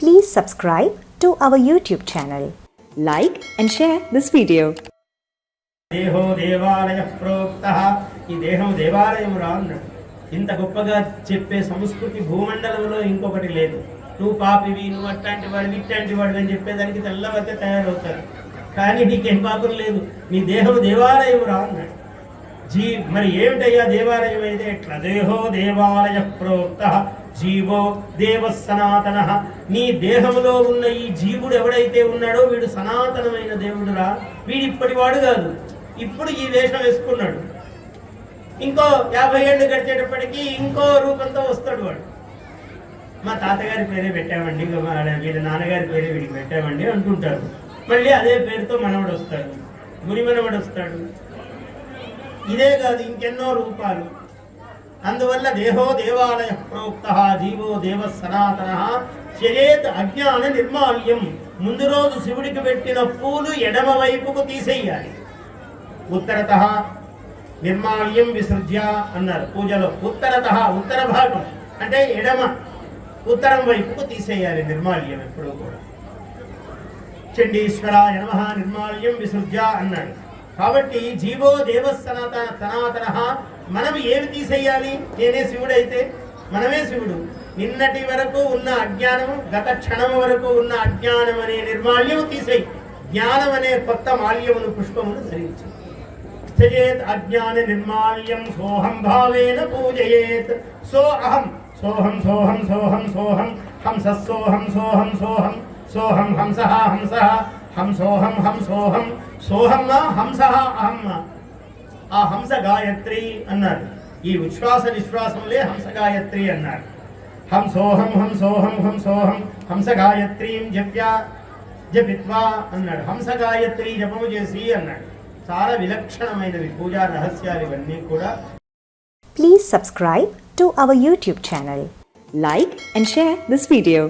Please subscribe to our YouTube channel. Like and share this video. దేహో దేవాలయ ప్రోక్త. ఈ దేహం దేవాలయం రా ఇంత గొప్పగా చెప్పే సంస్కృతి భూమండలంలో ఇంకొకటి లేదు. నువ్వు పాపివి నువ్వు అట్లాంటి వాడివి ఇట్లాంటి వాడివి అని చెప్పేదానికి తెల్లవతే తయారవుతారు. కానీ నీకేం పాపం లేదు. నీ దేహం దేవాలయం రా అన్నాడు జీ మరి ఏమిటయ్యా దేవాలయం అయితే? ఎట్లా దేహో దేవాలయ ప్రోక్త. జీవో దేవ సనాతన నీ దేహంలో ఉన్న ఈ జీవుడు ఎవడైతే ఉన్నాడో వీడు సనాతనమైన దేవుడురా. వీడు ఇప్పటివాడు కాదు. ఇప్పుడు ఈ వేషం వేసుకున్నాడు. ఇంకో యాభై ఏళ్ళు గడిచేటప్పటికి ఇంకో రూపంతో వస్తాడు వాడు. మా తాతగారి పేరే పెట్టామండి ఇంకా వీళ్ళ నాన్నగారి పేరే వీడికి పెట్టామండి అంటుంటారు. మళ్ళీ అదే పేరుతో మనవడు వస్తాడు. గురి మనవడు వస్తాడు. ఇదే కాదు ఇంకెన్నో రూపాలు. అందువల్ల దేహో దేవాలయ ప్రోక్త జీవో దేవ సనాతన శరేత్ అజ్ఞాన నిర్మాల్యం. ముందు రోజు శివుడికి పెట్టిన పూలు ఎడమ వైపుకు తీసేయాలి. ఉత్తరత నిర్మాల్యం విసృజ్య అన్నారు పూజలో. ఉత్తరత ఉత్తర భాగం అంటే ఎడమ ఉత్తరం వైపుకు తీసేయాలి నిర్మాల్యం ఎప్పుడూ కూడా. చండీశ్వర ఎడమ నిర్మాల్యం విసృజ్య అన్నాడు. కాబట్టి జీవో దేవ సనాతన సనాతన మనం ఏమి తీసేయాలి? నేనే శివుడైతే మనమే శివుడు. నిన్నటి వరకు ఉన్న అజ్ఞానము గత క్షణము వరకు ఉన్న అజ్ఞానం అనే నిర్మాల్యము తీసేయి. జ్ఞానం అనే కొత్త మాల్యమును పుష్పమును ధరించు. చేత్ అజ్ఞాన నిర్మాల్యం సోహం భావేన పూజయేత్. సో అహం సోహం సోహం సోహం సోహం హంస సోహం సోహం సోహం సోహం హంస హంస హంసోహం హంసోహం సోహం హంస అహం. ఆ హంస గాయత్రి అన్నారు. ఈ ఉచ్ఛ్వాస నిశ్వాసంలే హంస గాయత్రి అన్నారు. హంసోహం హంసోహం హంసోహం హంస గాయత్రీం జప్యా జపిత్వా అన్నాడు. హంస గాయత్రి జపము చేసి అన్నాడు. చాలా విలక్షణమైనవి పూజా రహస్యాలు ఇవన్నీ కూడా. Please subscribe to our YouTube channel like and share this video